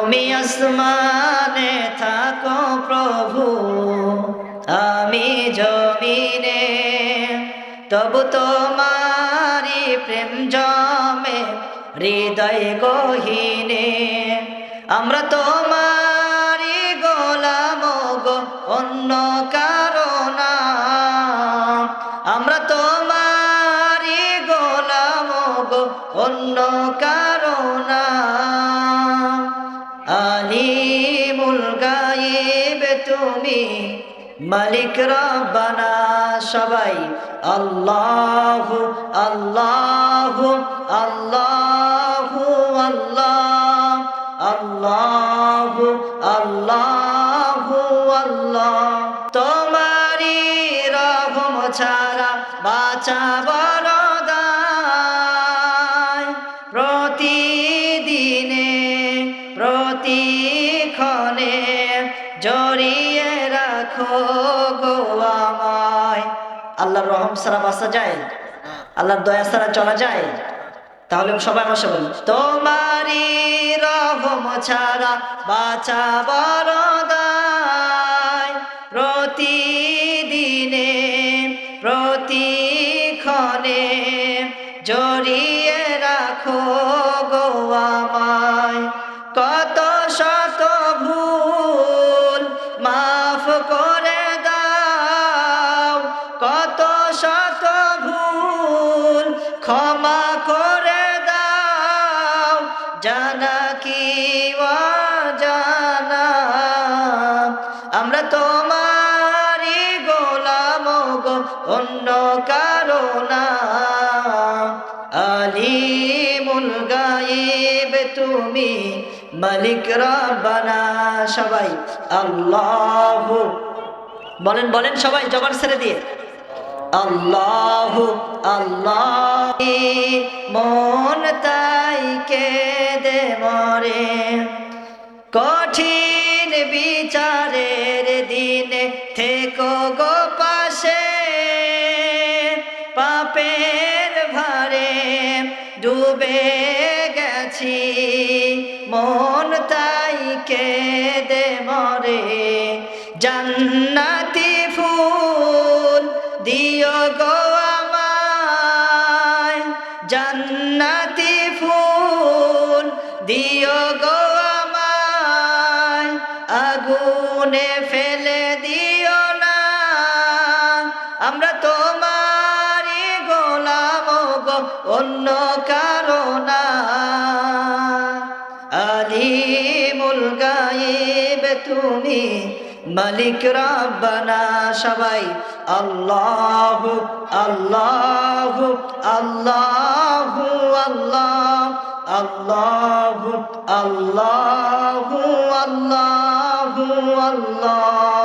তুমি আসমানে থাকো প্রভু, আমি জমিনে। তবু তোমারি প্রেম জমে, হৃদয় গহিনে। আমরা তোমারি গোলাম গো, অন্য কারণা আমরা তোমারি গোলাম গো, অন্য কারণা তুমি মালিক রব্বানা সবাই। আল্লাহ আল্লাহ আল্লাহ আল্লাহ। আল্লাহ আল্লাহ আল্লাহ। তোমারি রহম ছাড়া বাঁচা বড়দায় প্রতিদিনে, প্রতিক্ষণে জড়িয়ে রাখো গো আমায়। আল্লাহর রহম সারা বাঁচা যায়? আল্লাহর দয়া সারা চলা যায়? তাহলে সবাই আমার সবাই তোমারি রহম ছাড়া বাঁচা বড়দায় প্রতিদিনে, প্রতিক্ষণে করে দাও। কত শত ভুল ক্ষমা করে দাও। জানা কি জানা আমরা তোমারি গোলাম গো, অন্য কারণা আলিমুল গায়েব তুমি মালিক রব্বানা। সবাই আল্লাহ। বলেন বলেন সবাই জবান ছেড়ে দিয়ে। আল্লাহ আল্লাহ। মন তাই কে দে মরে। কঠিন বিচারের দিনে থেকো গো পাশে। পাপের ভারে ডুবে গেছি। মন তাই কে দে মরে। জান্নাতি ফুল দিও গো আমায়। জান্নাতি ফুল দিও গো আমায়। আগুনে ফেলে দিও অন্য কারণা আলিমুল গায়েব তুমি মালিক রব্বানা, সবাই আল্লাহ আল্লাহ আল্লাহ আল্লাহ আল্লাহ আল্লাহ আল্লাহ আল্লাহ।